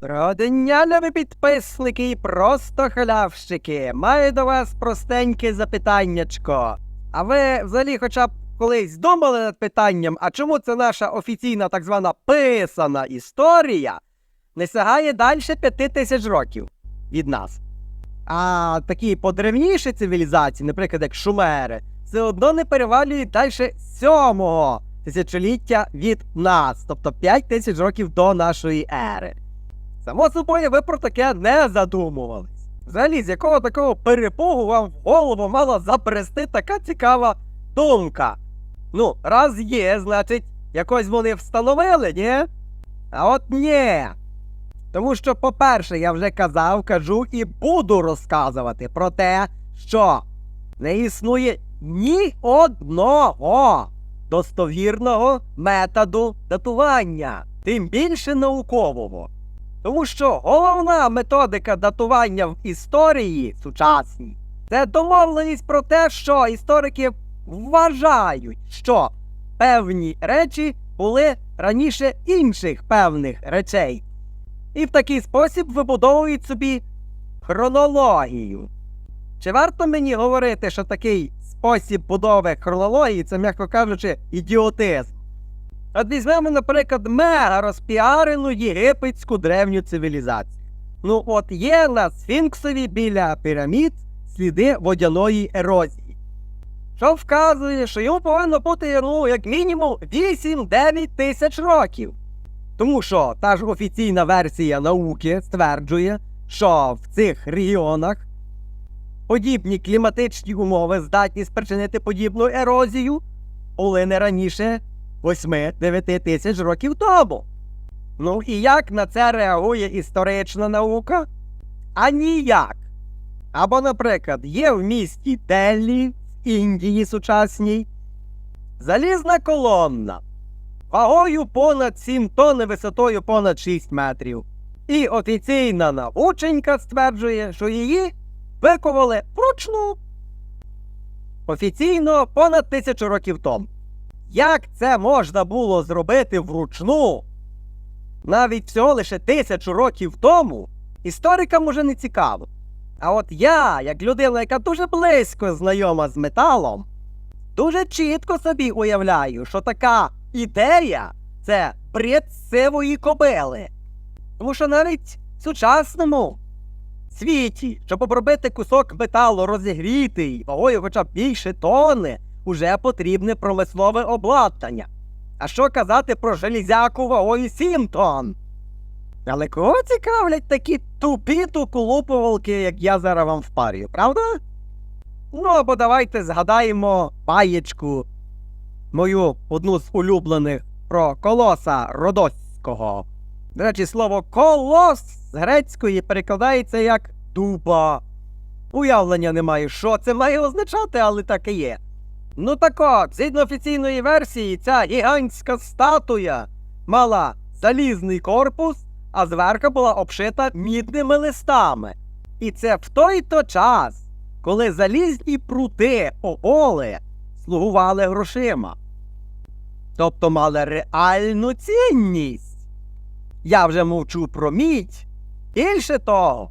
Родення, любі підписники і просто халявщики. Маю до вас простеньке запитаннячко. А ви взагалі хоча б колись думали над питанням, а чому це наша офіційна так звана писана історія не сягає далі п'яти тисяч років від нас? А такі подревніші цивілізації, наприклад, як шумери, все одно не перевалюють далі сьомого тисячоліття від нас, тобто 5 тисяч років до нашої ери. Само собою, ви про таке не задумувались. Взагалі, з якого такого перепугу вам в голову мала забрести така цікава думка? Ну, раз є, значить, якось вони встановили, ні? А от ні. Тому що, по-перше, я вже казав, кажу і буду розказувати про те, що не існує ні одного достовірного методу датування, тим більше наукового. Тому що головна методика датування в історії сучасній це домовленість про те, що історики вважають, що певні речі були раніше інших певних речей. І в такий спосіб вибудовують собі хронологію. Чи варто мені говорити, що такий спосіб будови хронології це, м'яко кажучи, ідіотизм? От візьмемо, наприклад, мега розпіарену єгипетську древню цивілізацію. Ну, от є на Сфінксові біля пірамід сліди водяної ерозії, що вказує, що йому повинно бути ну, як мінімум 8-9 тисяч років. Тому що та ж офіційна версія науки стверджує, що в цих регіонах подібні кліматичні умови здатні спричинити подібну ерозію були не раніше 8-9 тисяч років тому. Ну і як на це реагує історична наука? А ніяк. Або, наприклад, є в місті Деллі, в Індії сучасній, залізна колонна вагою понад 7 тонн висотою понад 6 метрів. І офіційна наученька стверджує, що її виковали вручну. Офіційно понад тисячу років тому. Як це можна було зробити вручну? Навіть всього лише тисячу років тому історикам уже не цікаво. А от я, як людина, яка дуже близько знайома з металом, дуже чітко собі уявляю, що така ідея це бред сивої кобили. Тому що навіть в сучасному світі, щоб обробити кусок металу розігрітий, вагою хоча б більше тони, уже потрібне промислове обладнання. А що казати про железяку вагою 7 тонн? Але кого цікавлять такі тупі туполупувалки, як я зараз вам впарюю, правда? Ну, або давайте згадаємо баєчку, мою одну з улюблених про колоса Родоського. До речі, слово колос з грецької перекладається як дуба. Уявлення не маю, що це має означати, але так і є. Ну так от, згідно офіційної версії, ця гігантська статуя мала залізний корпус, а зверху була обшита мідними листами. І це в той то час, коли залізні прути ополи слугували грошима. Тобто мали реальну цінність. Я вже мовчу про мідь. Більше того,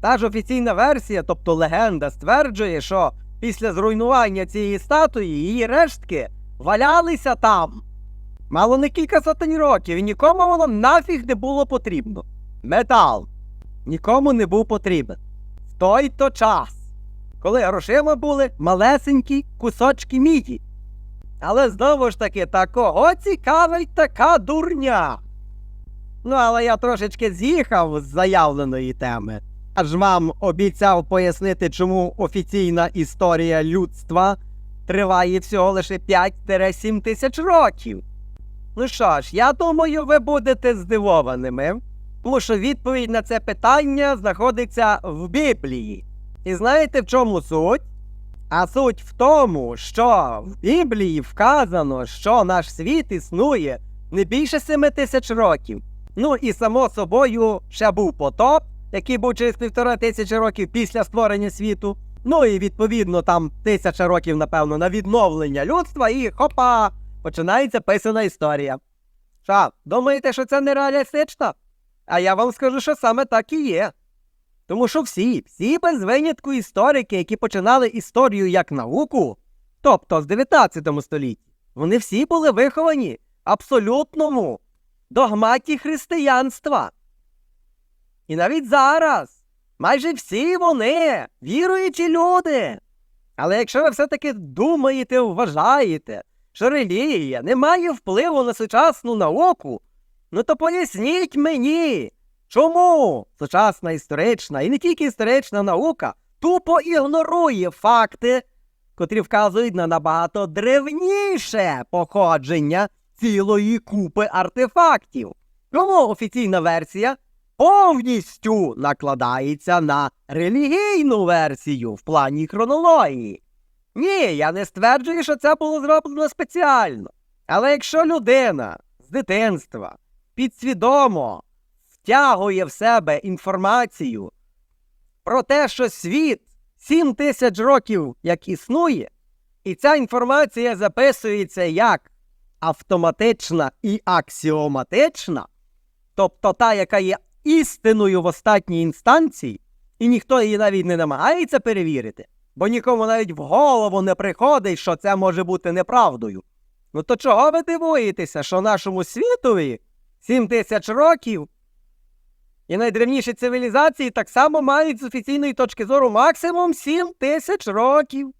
та ж офіційна версія, тобто легенда, стверджує, що після зруйнування цієї статуї її рештки валялися там. Мало не кілька сотень років, і нікому воно нафіг не було потрібно. Метал нікому не був потрібен. В той то час, коли грошима були малесенькі кусочки міді. Але знову ж таки, та кого цікавить така дурня? Ну, але я трошечки з'їхав з заявленої теми. Аж вам обіцяв пояснити, чому офіційна історія людства триває всього лише 5-7 тисяч років. Ну що ж, я думаю, ви будете здивованими, тому що відповідь на це питання знаходиться в Біблії. І знаєте, в чому суть? А суть в тому, що в Біблії вказано, що наш світ існує не більше 7 тисяч років. Ну і само собою ще був потоп, який був через півтора тисячі років після створення світу. Ну і відповідно там тисяча років, напевно, на відновлення людства, і хопа, починається писана історія. Що, думаєте, що це нереалістично? А я вам скажу, що саме так і є. Тому що всі, всі без винятку історики, які починали історію як науку, тобто з 19 столітті, вони всі були виховані абсолютному догматі християнства. І навіть зараз майже всі вони віруючі люди. Але якщо ви все-таки думаєте, вважаєте, що релігія не має впливу на сучасну науку, ну то поясніть мені, чому сучасна історична і не тільки історична наука тупо ігнорує факти, котрі вказують на набагато древніше походження цілої купи артефактів. Тому офіційна версія повністю накладається на релігійну версію в плані хронології. Ні, я не стверджую, що це було зроблено спеціально. Але якщо людина з дитинства підсвідомо втягує в себе інформацію про те, що світ 7 тисяч років як існує, і ця інформація записується як автоматична і аксіоматична, тобто та, яка є істиною в остатній інстанції, і ніхто її навіть не намагається перевірити, бо нікому навіть в голову не приходить, що це може бути неправдою. Ну то чого ви дивуєтеся, що нашому світові 7 тисяч років і найдревніші цивілізації так само мають з офіційної точки зору максимум 7 тисяч років.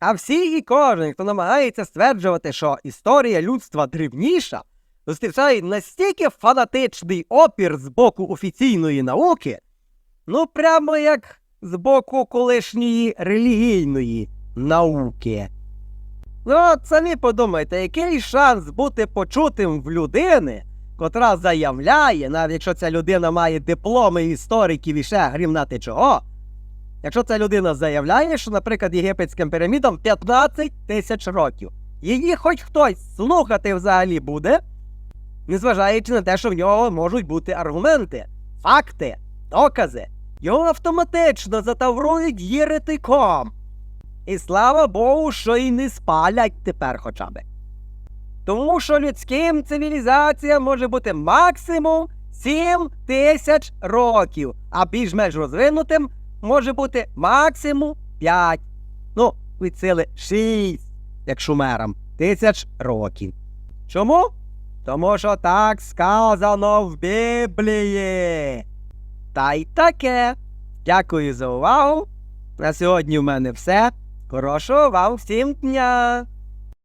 А всі і кожен, хто намагається стверджувати, що історія людства древніша, зустрічає настільки фанатичний опір з боку офіційної науки, ну прямо як з боку колишньої релігійної науки. Ну, от самі подумайте, який шанс бути почутим в людини, котра заявляє, навіть якщо ця людина має дипломи істориків і ще грімнати чого. Якщо ця людина заявляє, що, наприклад, єгипетським пірамідам 15 тисяч років, її хоч хтось слухати взагалі буде, незважаючи на те, що в нього можуть бути аргументи, факти, докази, його автоматично затаврують єретиком. І слава Богу, що і не спалять тепер хоча б. Тому що людським цивілізаціям може бути максимум 7 тисяч років, а більш-менш розвинутим може бути максимум 5. Ну, від сили 6, як шумерам, тисяч років. Чому? Тому що так сказано в Біблії. Та й таке. Дякую за увагу. На сьогодні в мене все. Хорошого вам всім дня!